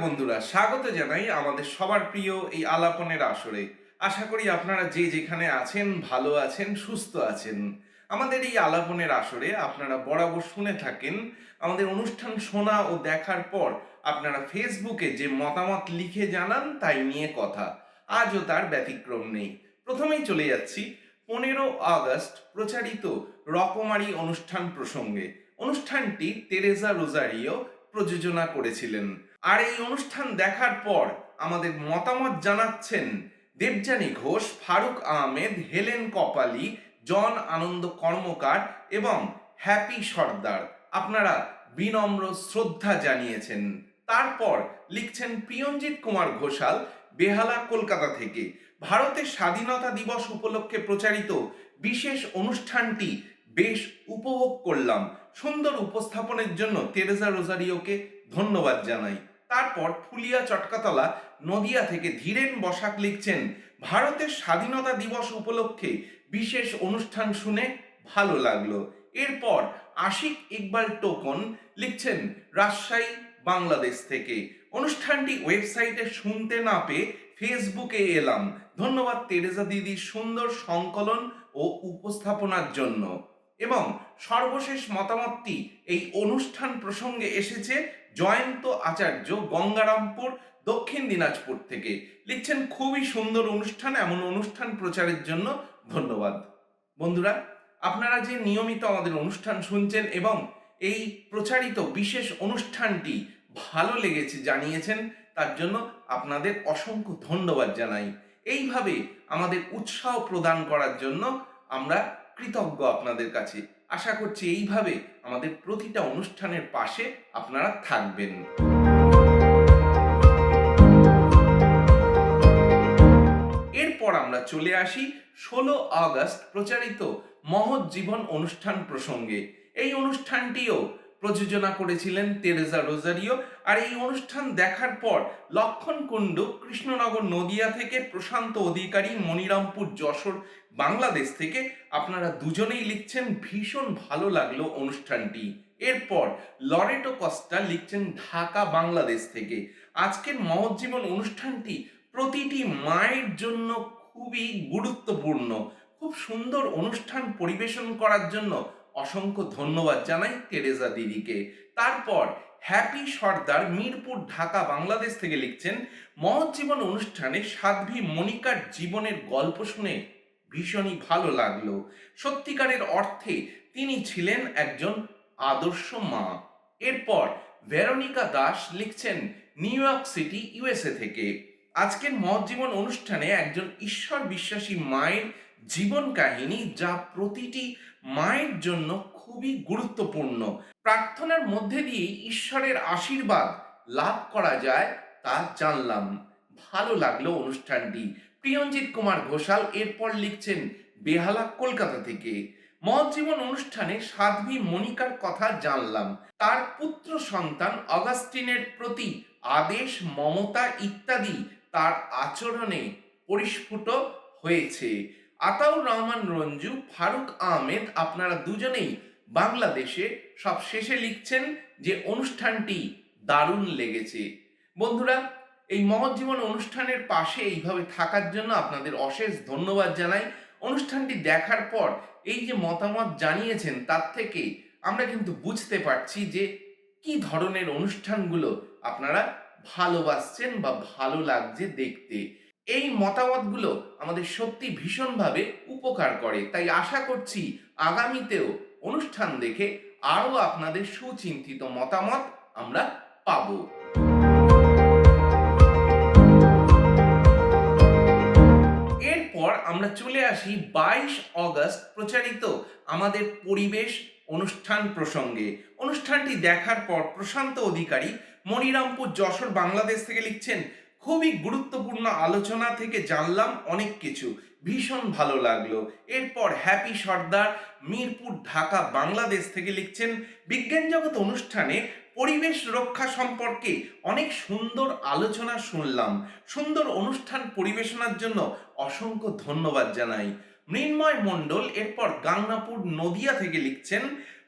বন্ধুরা, স্বাগত জানাই আমাদের সবার প্রিয় এই আলাপনের আসরে। আশা করি আপনারা যে যেখানে আছেন, ভালো আছেন, সুস্থ আছেন। আমাদের এই আলাপনের আসরে আপনারা বরাবর শুনে থাকেন। আমাদের অনুষ্ঠান শোনা ও দেখার পর আপনারা ফেসবুকে যে মতামত লিখে জানান, তাই নিয়ে কথা। আজও তার ব্যতিক্রম নেই। প্রথমেই চলে যাচ্ছি পনেরো আগস্ট প্রচারিত রকমারি অনুষ্ঠান প্রসঙ্গে। অনুষ্ঠানটি তেরেজা রোজারিও প্রযোজনা করেছিলেন। আর এই অনুষ্ঠান দেখার পর আমাদের মতামত জানাচ্ছেন দেবযানী ঘোষ, ফারুক আহমেদ, হেলেন কপালি, জন আনন্দ কর্মকার এবং হ্যাপি সর্দার। আপনারা বিনম্র শ্রদ্ধা জানিয়েছেন। তারপর লিখছেন প্রিয়ঞ্জিত কুমার ঘোষাল, বেহালা, কলকাতা থেকে। ভারতের স্বাধীনতা দিবস উপলক্ষে প্রচারিত বিশেষ অনুষ্ঠানটি বেশ উপভোগ করলাম। সুন্দর উপস্থাপনের জন্য তেরেজা রোজারিওকে ধন্যবাদ জানাই। তারপর ফুলিয়া চটকাতলা নদিয়া থেকে ধীরেন বসাক লিখছেন, ভারতের স্বাধীনতা দিবস উপলক্ষে বিশেষ অনুষ্ঠান শুনে ভালো লাগল। এরপর আশিক ইকবাল টোকন লিখছেন, রাজশাহী, বাংলাদেশ থেকে। অনুষ্ঠানটি ওয়েবসাইটে শুনতে না পেয়ে ফেসবুকে এলাম। ধন্যবাদ তেরেজা দিদির সুন্দর সংকলন ও উপস্থাপনার জন্য। এবং সর্বশেষ মতামতটি এই অনুষ্ঠান প্রসঙ্গে এসেছে জয়ন্ত আচার্য গঙ্গারামপুর, দক্ষিণ দিনাজপুর থেকে। লিখছেন, খুবই সুন্দর অনুষ্ঠান, এমন অনুষ্ঠান প্রচারের জন্য ধন্যবাদ। বন্ধুরা, আপনারা যে নিয়মিত আমাদের অনুষ্ঠান শুনছেন এবং এই প্রচারিত বিশেষ অনুষ্ঠানটি ভালো লেগেছে জানিয়েছেন, তার জন্য আপনাদের অসংখ্য ধন্যবাদ জানাই। এইভাবে আমাদের উৎসাহ প্রদান করার জন্য আমরা কৃতজ্ঞ আপনাদের কাছে। আশা করছি এইভাবে আমাদের প্রতিটা অনুষ্ঠানের পাশে আপনারা থাকবেন। এরপর আমরা চলে আসি ষোলো আগস্ট প্রচারিত মহৎ জীবন অনুষ্ঠান প্রসঙ্গে। এই অনুষ্ঠানটিও প্রযোজনা করেছিলেন তেরেজা রোজারিও। আর এই অনুষ্ঠান দেখার পর লক্ষণ কুণ্ডু, কৃষ্ণনগর নদিয়া থেকে প্রশান্ত অধিকারী, মনিরামপুর যশোর, বাংলাদেশ থেকে আপনারা দুজনেই লিখছেন ভীষণ ভালো লাগল অনুষ্ঠানটি। এরপর লরেটো কস্টা লিখছেন ঢাকা, বাংলাদেশ থেকে। আজকের মহৎ জীবন অনুষ্ঠানটি প্রতিটি মায়ের জন্য খুবই গুরুত্বপূর্ণ। খুব সুন্দর অনুষ্ঠান পরিবেশন করার জন্য অসংখ্য ধন্যবাদ জানাই টেরেজা দিদিকে। তারপর হ্যাপি সর্দার মিরপুর, ঢাকা, বাংলাদেশ থেকে লিখছেন, মহৎ জীবন অনুষ্ঠানে সাধ্বী মনিকার জীবনের গল্প শুনে ভীষণই ভালো লাগল। সত্যিকারের অর্থে তিনি ছিলেন একজন আদর্শ মা। এরপর ভেরোনিকা দাস লিখছেন, নিউ ইয়র্ক সিটি ইউএসএ থেকে। আজকের মহৎ জীবন অনুষ্ঠানে একজন ঈশ্বর বিশ্বাসী মায়ের জীবন কাহিনী যা প্রতিটি মায়ের জন্য খুবই গুরুত্বপূর্ণ। প্রার্থনার মধ্যে দিয়ে ঈশ্বরের আশীর্বাদ লাভ করা যায় তা জানলাম। ভালো লাগল অনুষ্ঠানটি। প্রিয়ঞ্জিত কুমার ঘোষাল এরপর লিখছেন, বেহালা কলকাতা থেকে। মহৎ জীবন অনুষ্ঠানে সাধ্বী মনিকার কথা জানলাম। তার পুত্র সন্তান অগাস্টিনের প্রতি আদেশ, মমতা ইত্যাদি তার আচরণে পরিস্ফুট হয়েছে। আতাউর রহমান, রঞ্জু, ফারুক আহমেদ আপনারা দুজনেই বাংলাদেশে সব শেষে লিখছেন যে অনুষ্ঠানটি দারুণ লেগেছে। বন্ধুরা, এই মহৎ জীবন অনুষ্ঠানের পাশে এইভাবে থাকার জন্য আপনাদের অশেষ ধন্যবাদ জানাই। অনুষ্ঠানটি দেখার পর এই যে মতামত জানিয়েছেন, তার থেকে আমরা কিন্তু বুঝতে পারছি যে কি ধরনের অনুষ্ঠানগুলো আপনারা ভালোবাসছেন বা ভালো লাগছে দেখতে। এই মতামতগুলো আমাদের সত্যি ভীষণভাবে উপকার করে। তাই আশা করছি আগামীতেও অনুষ্ঠান দেখে আরও আপনাদের সুচিন্তিত মতামত আমরা পাবো। এরপর আমরা চলে আসি বাইশ অগস্ট প্রচারিত আমাদের পরিবেশ অনুষ্ঠান প্রসঙ্গে। অনুষ্ঠানটি দেখার পর প্রশান্ত অধিকারী মনিরামপুর যশোর বাংলাদেশ থেকে লিখছেন খুবই গুরুত্বপূর্ণ আলোচনা থেকে জানলাম অনেক কিছু। ভীষণ ভালো লাগল। এরপর হ্যাপি সর্দার মিরপুর ঢাকা, বাংলাদেশ থেকে লিখছেন, বিজ্ঞান জগৎ অনুষ্ঠানে পরিবেশ রক্ষা সম্পর্কে অনেক সুন্দর আলোচনা শুনলাম। সুন্দর অনুষ্ঠান পরিবেশনার জন্য অসংখ্য ধন্যবাদ জানাই। মৃন্ময় মণ্ডল এরপর গাংনাপুর, নদিয়া থেকে লিখছেন,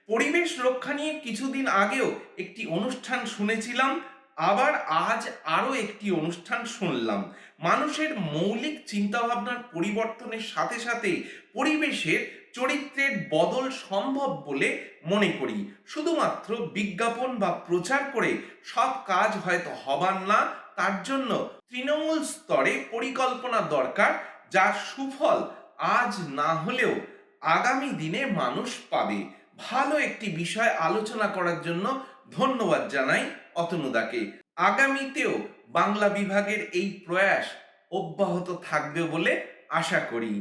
পরিবেশ রক্ষা নিয়ে কিছুদিন আগেও একটি অনুষ্ঠান শুনেছিলাম আবার আজ আরও একটি অনুষ্ঠান শুনলাম। মানুষের মৌলিক চিন্তাভাবনার পরিবর্তনের সাথে সাথে পরিবেশের চরিত্রের বদল সম্ভব বলে মনে করি। শুধুমাত্র বিজ্ঞাপন বা প্রচার করে সব কাজ হয়তো হবার না, তার জন্য তৃণমূল স্তরে পরিকল্পনা দরকার যার সুফল আজ না হলেও আগামী দিনে মানুষ পাবে। ভালো একটি বিষয় আলোচনা করার জন্য ধন্যবাদ জানাই। অতনুদাকে, আগামীতেও বাংলা বিভাগের এই প্রয়াস অব্যাহত থাকবে বলে আশা করি।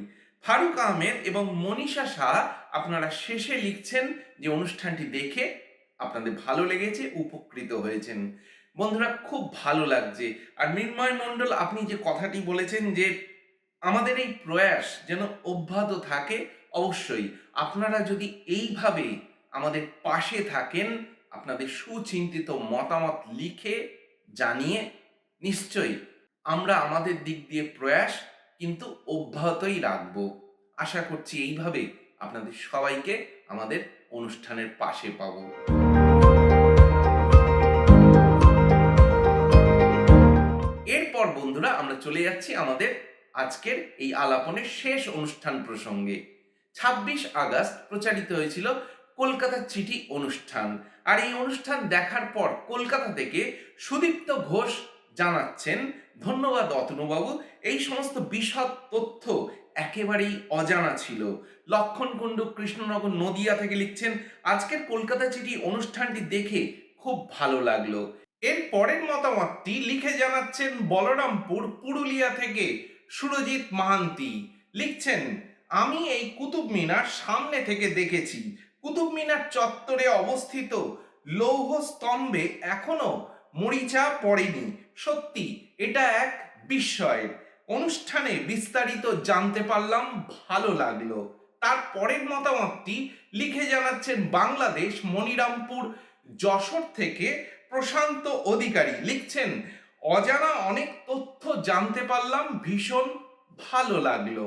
ফারুক আহমেদ এবং মনীষা শাহ আপনারা শেষে লিখছেন যে অনুষ্ঠানটি দেখে আপনাদের ভালো লেগেছে, উপকৃত হয়েছেন। বন্ধুরা, খুব ভালো লাগছে। আর মৃন্ময় মণ্ডল, আপনি যে কথাটি বলেছেন যে আমাদের এই প্রয়াস যেন অব্যাহত থাকে, অবশ্যই। আপনারা যদি এইভাবে আমাদের পাশে থাকেন আপনাদের সুচিন্তিত মতামত লিখে জানিয়ে নিশ্চয়ই আমরা আমাদের দিক দিয়ে প্রয়াস কিন্তু অব্যাহতই রাখব। আশা করছি এইভাবে আপনাদের সবাইকে আমাদের অনুষ্ঠানের পাশে পাবো। এরপর বন্ধুরা আমরা চলে যাচ্ছি আমাদের আজকের এই আলাপনের শেষ অনুষ্ঠান প্রসঙ্গে। ছাব্বিশ আগস্ট প্রচারিত হয়েছিল কলকাতা চিঠি অনুষ্ঠান। আর এই অনুষ্ঠান দেখার পর কলকাতা থেকে সুদীপ্ত ঘোষ জানাচ্ছেন, ধন্যবাদ অতনুবাবু, এই সমস্ত বিশদ তথ্য একেবারেই অজানা ছিল। লক্ষণ কুণ্ডু কৃষ্ণনগর নদিয়া থেকে লিখছেন, আজকের কলকাতা চিঠি অনুষ্ঠানটি দেখে খুব ভালো লাগল। এর পরের মতামতটি লিখে জানাচ্ছেন, বলরামপুর, পুরুলিয়া থেকে সুরজিৎ মাহান্তি লিখছেন, আমি এই কুতুব মিনার সামনে থেকে দেখেছি কুতুব মিনার চত্বরে অবস্থিত লৌহ স্তম্ভে এখনও মরিচা পড়েনি। সত্যি, এটা এক বিস্ময়ের অনুষ্ঠানে বিস্তারিত জানতে পারলাম, ভালো লাগল। তার পরের মতামতটি লিখে জানাচ্ছেন বাংলাদেশ মনিরামপুর যশোর থেকে প্রশান্ত অধিকারী। লিখছেন, অজানা অনেক তথ্য জানতে পারলাম, ভীষণ ভালো লাগল।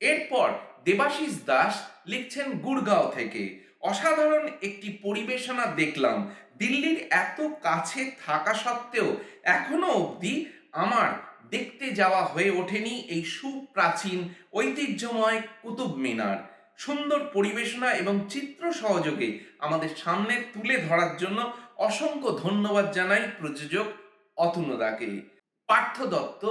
এরপর দেবাশিস দাস লিখছেন, গুড়গাঁও থেকে। অসাধারণ একটি পরিবেশনা দেখলাম। দিল্লির এত কাছে থাকা সত্ত্বেও এখনও অবধি আমার দেখতে যাওয়া হয়ে ওঠেনি এই সুপ্রাচীন, ঐতিহ্যময় কুতুব মিনার। সুন্দর পরিবেশনা এবং চিত্র সহযোগে আমাদের সামনে তুলে ধরার জন্য অসংখ্য ধন্যবাদ জানাই প্রযোজক অতুলদাকে। পার্থ দত্ত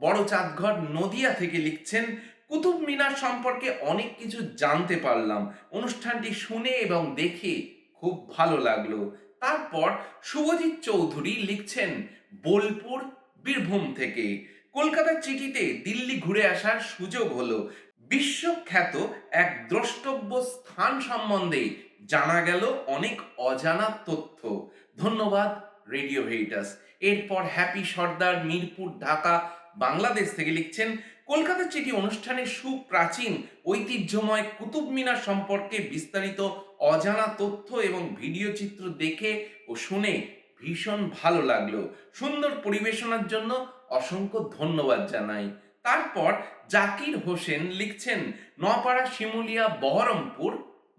বড় চাঁদঘর নদিয়া থেকে লিখছেন কুতুব মিনার সম্পর্কে অনেক কিছু জানতে পারলাম। অনুষ্ঠানটি শুনে এবং দেখে খুব ভালো লাগল। তারপর শুভজিৎ চৌধুরী লিখছেন, বোলপুর, বীরভূম থেকে। কলকাতার চিঠিতে দিল্লি ঘুরে আসার সুযোগ হলো। বিশ্বখ্যাত এক দ্রষ্টব্য স্থান সম্বন্ধে জানা গেল অনেক অজানা তথ্য। ধন্যবাদ, রেডিও ভেইটাস এরপর হ্যাপি সর্দার, মিরপুর ঢাকা বাংলাদেশ থেকে লিখছেন কলকাতা চিঠি অনুষ্ঠানে সুপ্রাচীন, ঐতিহ্যময় কুতুব মিনার সম্পর্কে বিস্তারিত অজানা তথ্য এবং ভিডিও চিত্র দেখে ও শুনে ভীষণ ভালো লাগল। সুন্দর পরিবেশনার জন্য অসংখ্য ধন্যবাদ জানাই। তারপর জাকির হোসেন লিখছেন নপাড়া শিমুলিয়া, বহরমপুর,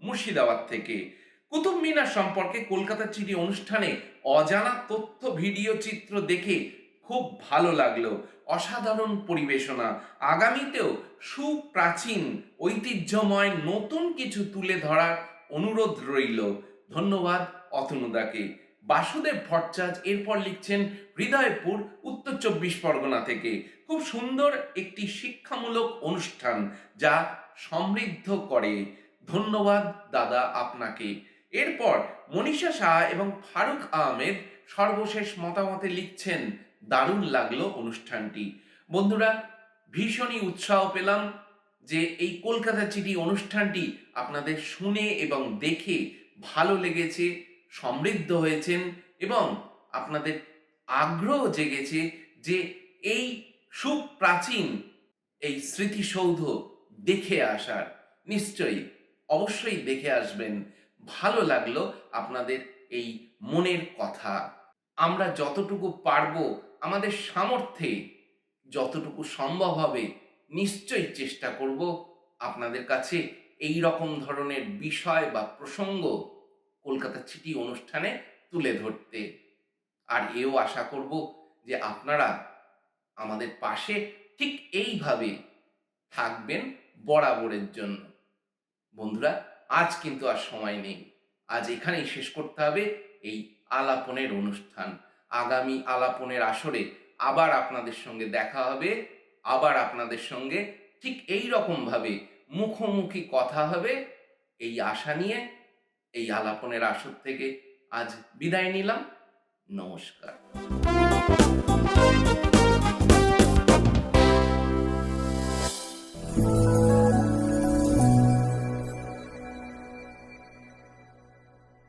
মুর্শিদাবাদ থেকে। কুতুব মিনার সম্পর্কে কলকাতা চিঠি অনুষ্ঠানে অজানা তথ্য, ভিডিও, চিত্র দেখে খুব ভালো লাগল। অসাধারণ পরিবেশনা। আগামীতেও সুপ্রাচীন, ঐতিহ্যময়, নতুন কিছু তুলে ধরার অনুরোধ রইল। ধন্যবাদ অতনুদাকে। বাসুদেব ভট্টাচার্য এরপর লিখছেন হৃদয়পুর, উত্তর চব্বিশ পরগনা থেকে। খুব সুন্দর একটি শিক্ষামূলক অনুষ্ঠান যা সমৃদ্ধ করে। ধন্যবাদ দাদা আপনাকে। এরপর মনীষা শাহ এবং ফারুক আহমেদ সর্বশেষ মতামতে লিখছেন দারুণ লাগল অনুষ্ঠানটি। বন্ধুরা, ভীষণই উৎসাহ পেলাম যে এই কলকাতা চিঠি অনুষ্ঠানটি আপনাদের শুনে এবং দেখে ভালো লেগেছে, সমৃদ্ধ হয়েছেন এবং আপনাদের আগ্রহ জেগেছে যে এই সুপ্রাচীন এই স্মৃতিসৌধ দেখে আসার। নিশ্চয়ই, অবশ্যই দেখে আসবেন। ভালো লাগল আপনাদের এই মনের কথা। আমরা যতটুকু পারব আমাদের সামর্থ্যে যতটুকু সম্ভব হবে নিশ্চয়ই চেষ্টা করব আপনাদের কাছে এই রকম ধরনের বিষয় বা প্রসঙ্গ কলকাতা চিঠি অনুষ্ঠানে তুলে ধরতে। আর এও আশা করব যে আপনারা আমাদের পাশে ঠিক এইভাবে থাকবেন বরাবরের জন্য। বন্ধুরা, আজ কিন্তু আর সময় নেই। আজ এখানেই শেষ করতে হবে এই আলাপনের অনুষ্ঠান। আগামী আলাপনের আসরে আবার আপনাদের সঙ্গে দেখা হবে, আবার আপনাদের সঙ্গে ঠিক এই রকমভাবে মুখোমুখি কথা হবে। এই আশা নিয়ে এই আলাপনের আসর থেকে আজ বিদায় নিলাম। নমস্কার।